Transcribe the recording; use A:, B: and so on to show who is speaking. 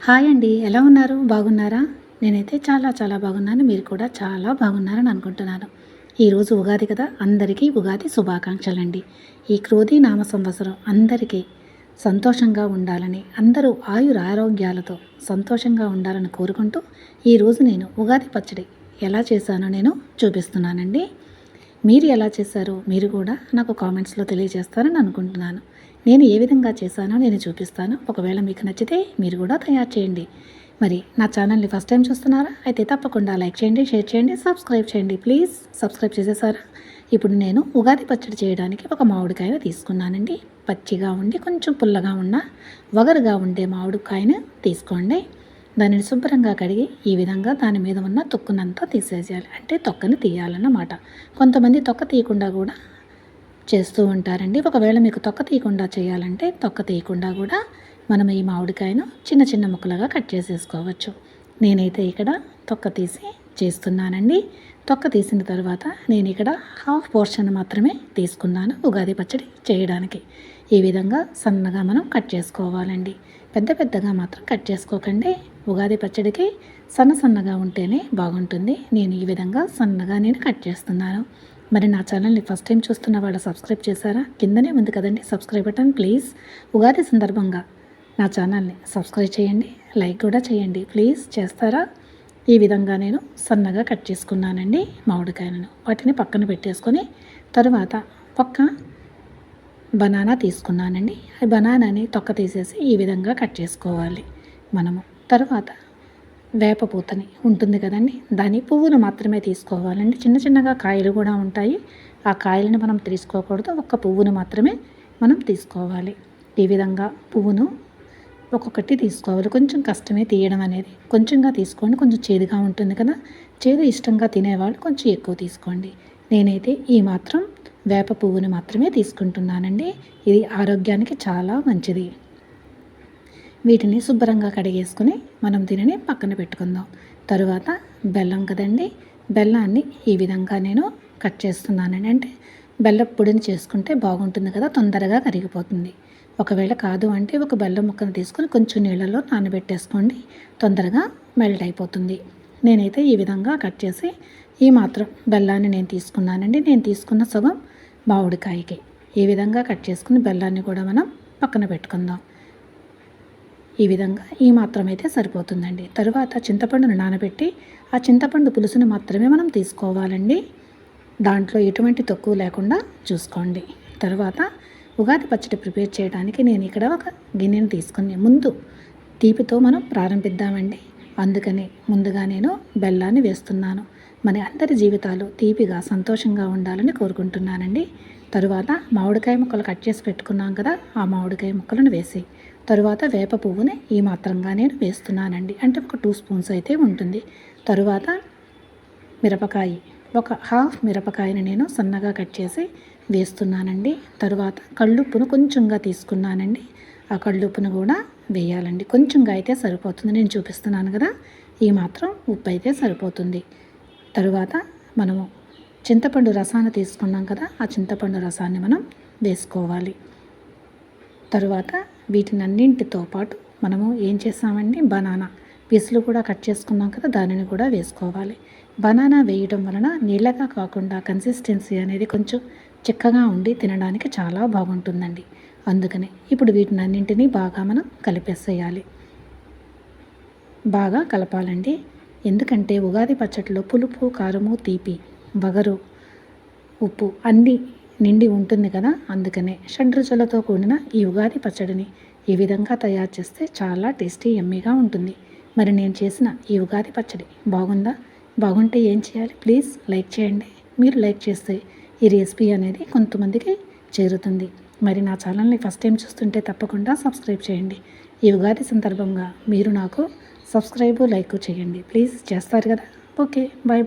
A: Hi అండి ఎలా ఉన్నారు? బాగున్నారా? నేనైతే చాలా చాలా బాగున్నాను మీరు కూడా చాలా బాగున్నారని అనుకుంటున్నాను. ఈరోజు ఉగాది కదా అందరికీ ఉగాది శుభాకాంక్షలు అండి ఈ క్రోధి నామ సంవత్సరం అందరికీ సంతోషంగా ఉండాలని అందరూ ఆయుర ఆరోగ్యాలతో సంతోషంగా ఉండాలని కోరుకుంటూ ఈరోజు నేను ఉగాది పచ్చడి ఎలా చేశానో నేను చూపిస్తున్నానండి. మీరు ఎలా చేశారో మీరు కూడా నాకు కామెంట్స్లో తెలియజేస్తారని అనుకుంటున్నాను. నేను ఏ విధంగా చేశానో నేను చూపిస్తాను. ఒకవేళ మీకు నచ్చితే మీరు కూడా తయారు చేయండి. మరి నా ఛానల్ని ఫస్ట్ టైం చూస్తున్నారా? అయితే తప్పకుండా లైక్ చేయండి షేర్ చేయండి సబ్స్క్రైబ్ చేయండి. ప్లీజ్ సబ్స్క్రైబ్ చేసేసారా? ఇప్పుడు నేను ఉగాది పచ్చడి చేయడానికి ఒక మామిడికాయను తీసుకున్నానండి. పచ్చిగా ఉండి కొంచెం పుల్లగా ఉన్న వగరుగా ఉండే మామిడికాయను తీసుకోండి. దానిని శుభ్రంగా కడిగి ఈ విధంగా దాని మీద ఉన్న తొక్కునంతా తీసేసేయాలి. అంటే తొక్కని తీయాలన్నమాట. కొంతమంది తొక్క తీయకుండా కూడా చేస్తూ ఉంటారండి. ఒకవేళ మీకు తొక్క తీయకుండా చేయాలంటే తొక్క తీయకుండా కూడా మనం ఈ మామిడికాయను చిన్న చిన్న ముక్కలుగా కట్ చేసేసుకోవచ్చు. నేనైతే ఇక్కడ తొక్క తీసి చేస్తున్నానండి. తొక్క తీసిన తర్వాత నేను ఇక్కడ హాఫ్ పోర్షన్ మాత్రమే తీసుకున్నాను ఉగాది పచ్చడి చేయడానికి. ఈ విధంగా సన్నగా మనం కట్ చేసుకోవాలండి. పెద్ద పెద్దగా మాత్రం కట్ చేసుకోకండి. ఉగాది పచ్చడికి సన్న సన్నగా ఉంటేనే బాగుంటుంది. నేను ఈ విధంగా సన్నగా నేను కట్ చేస్తున్నాను. మరి నా ఛానల్ని ఫస్ట్ టైం చూస్తున్న వాళ్ళు సబ్స్క్రైబ్ చేశారా? కిందనే ఉంది కదండి సబ్స్క్రైబ్ బటన్ ప్లీజ్. ఉగాది సందర్భంగా నా ఛానల్ని సబ్స్క్రైబ్ చేయండి. లైక్ కూడా చేయండి. ప్లీజ్ చేస్తారా? ఈ విధంగా నేను సన్నగా కట్ చేసుకున్నానండి మామిడికాయలను. వాటిని పక్కన పెట్టేసుకొని తరువాత ఒక్క బనానా తీసుకున్నానండి. ఆ బనానాని తొక్క తీసేసి ఈ విధంగా కట్ చేసుకోవాలి మనము. తర్వాత వేప పూతని ఉంటుంది కదండి దాని పువ్వును మాత్రమే తీసుకోవాలండి. చిన్న చిన్నగా కాయలు కూడా ఉంటాయి. ఆ కాయలను మనం తీసుకోకూడదు. ఒక్క పువ్వును మాత్రమే మనం తీసుకోవాలి. ఈ విధంగా పువ్వును ఒక్కొక్కటి తీసుకోవాలి. కొంచెం కష్టమే తీయడం అనేది. కొంచెంగా తీసుకోండి. కొంచెం చేదుగా ఉంటుంది కదా. చేదు ఇష్టంగా తినేవాళ్ళు కొంచెం ఎక్కువ తీసుకోండి. నేనైతే ఈ మాత్రం వేప పువ్వుని మాత్రమే తీసుకుంటున్నానండి. ఇది ఆరోగ్యానికి చాలా మంచిది. వీటిని శుభ్రంగా కడిగేసుకుని మనం దీనిని పక్కన పెట్టుకుందాం. తరువాత బెల్లం కదండి. బెల్లాన్ని ఈ విధంగా నేను కట్ చేస్తున్నానండి. అంటే బెల్లం పొడిని చేసుకుంటే బాగుంటుంది కదా తొందరగా కరిగిపోతుంది. ఒకవేళ కాదు అంటే ఒక బెల్లం ముక్కను తీసుకొని కొంచెం నీళ్ళలో నానబెట్టేసుకోండి తొందరగా మెల్ట్ అయిపోతుంది. నేనైతే ఈ విధంగా కట్ చేసి ఈ మాత్రం బెల్లాన్ని నేను తీసుకున్నానండి. నేను తీసుకున్న సగం మామిడికాయకి. ఈ విధంగా కట్ చేసుకుని బెల్లాన్ని కూడా మనం పక్కన పెట్టుకుందాం. ఈ విధంగా ఈ మాత్రం అయితే సరిపోతుందండి. తరువాత చింతపండును నానబెట్టి ఆ చింతపండు పులుసుని మాత్రమే మనం తీసుకోవాలండి. దాంట్లో ఎటువంటి తక్కువ లేకుండా చూసుకోండి. తర్వాత ఉగాది పచ్చడి ప్రిపేర్ చేయడానికి నేను ఇక్కడ ఒక గిన్నెను తీసుకుని ముందు తీపితో మనం ప్రారంభిద్దామండి. అందుకని ముందుగా నేను బెల్లాన్ని వేస్తున్నాను. మన అందరి జీవితాలు తీపిగా సంతోషంగా ఉండాలని కోరుకుంటున్నానండి. తరువాత మామిడికాయ ముక్కలు కట్ చేసి పెట్టుకున్నాం కదా ఆ మామిడికాయ ముక్కలను వేసి తరువాత వేప పువ్వుని ఈ మాత్రంగా నేను వేస్తున్నానండి. అంటే ఒక టూ స్పూన్స్ అయితే ఉంటుంది. తరువాత మిరపకాయ ఒక హాఫ్ మిరపకాయని నేను సన్నగా కట్ చేసి వేస్తున్నానండి. తరువాత కళ్ళుప్పును కొంచెంగా తీసుకున్నానండి. ఆ కళ్ళుప్పును కూడా వేయాలండి. కొంచెంగా అయితే సరిపోతుంది. నేను చూపిస్తున్నాను కదా ఈ మాత్రం ఉప్పు అయితే సరిపోతుంది. తరువాత మనము చింతపండు రసాన్ని తీసుకున్నాం కదా ఆ చింతపండు రసాన్ని మనం వేసుకోవాలి. తరువాత వీటినన్నింటితో పాటు మనము ఏం చేస్తామండి? బనానా. పీసులు కూడా కట్ చేసుకున్నాం కదా దానిని కూడా వేసుకోవాలి. బనానా వేయడం వలన నీళ్ళగా కాకుండా కన్సిస్టెన్సీ అనేది కొంచెం చిక్కగా ఉండి తినడానికి చాలా బాగుంటుందండి. అందుకని ఇప్పుడు వీటిని అన్నింటినీ బాగా మనం కలిపేసేయాలి. బాగా కలపాలండి. ఎందుకంటే ఉగాది పచ్చడిలో పులుపు కారము తీపి వగరు ఉప్పు అన్నీ నిండి ఉంటుంది కదా అందుకనే షడ్రుచులతో కూడిన ఈ ఉగాది పచ్చడిని ఈ విధంగా తయారు చేస్తే చాలా టేస్టీ ఎమ్మీగా ఉంటుంది. మరి నేను చేసిన ఈ ఉగాది పచ్చడి బాగుందా? బాగుంటే ఏం చేయాలి? ప్లీజ్ లైక్ చేయండి. మీరు లైక్ చేస్తే ఈ రెసిపీ అనేది కొంతమందికి చేరుతుంది. మరి నా ఛానల్ని ఫస్ట్ టైం చూస్తుంటే తప్పకుండా సబ్స్క్రైబ్ చేయండి. ఈ ఉగాది సందర్భంగా మీరు నాకు సబ్స్క్రైబ్ లైక్ చేయండి. ప్లీజ్ చేస్తారు కదా? Okay bye bye.